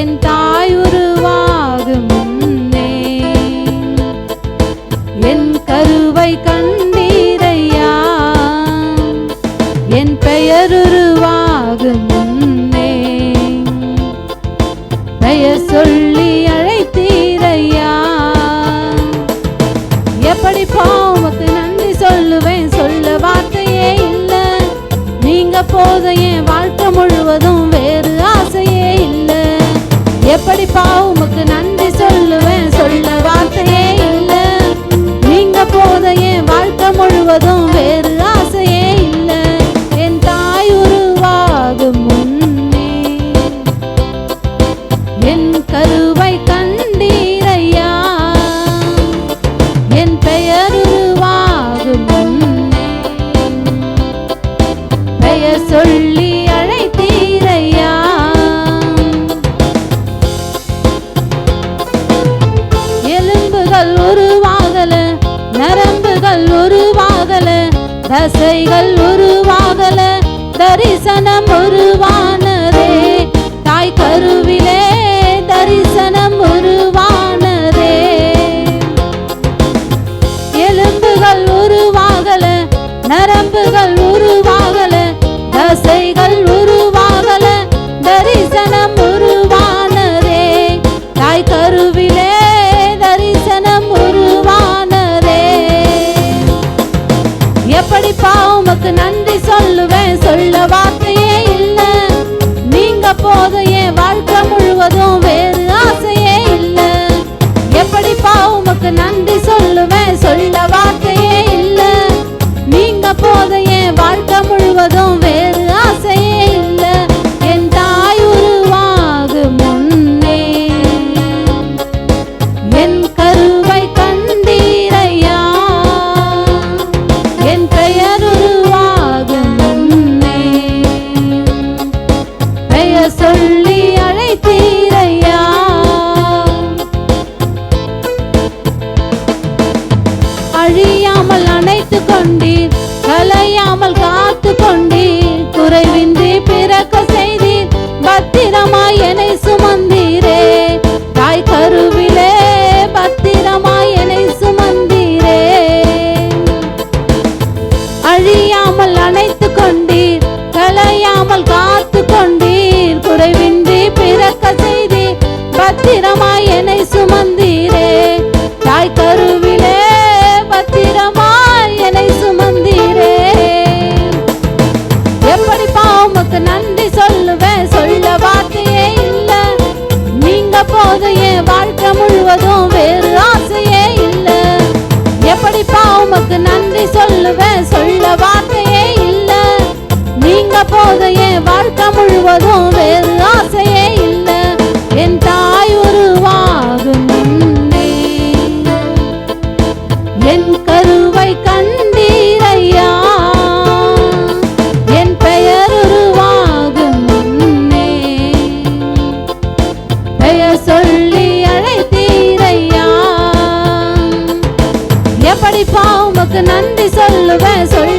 என் தாய் உருவாகும் முன்னே. என் கருவை கண்டீரையா. என் பெயர் உருவாகும் முன்னே. அழைய சொல்லி அழைத்தீரையா? எலும்புகள் உருவாகல நரம்புகள் உருவாகல தசைகள் உருவாகல தரிசனம் உருவானதே. தாய் கருவிலே தரிசனம் உருவானதே. நரம்புகள் உருவாகல நரம்புகள் உருவா i say God. பத்திரமாய் என்னை சுமந்தீரே. சொல்லுவேன் சொல்ல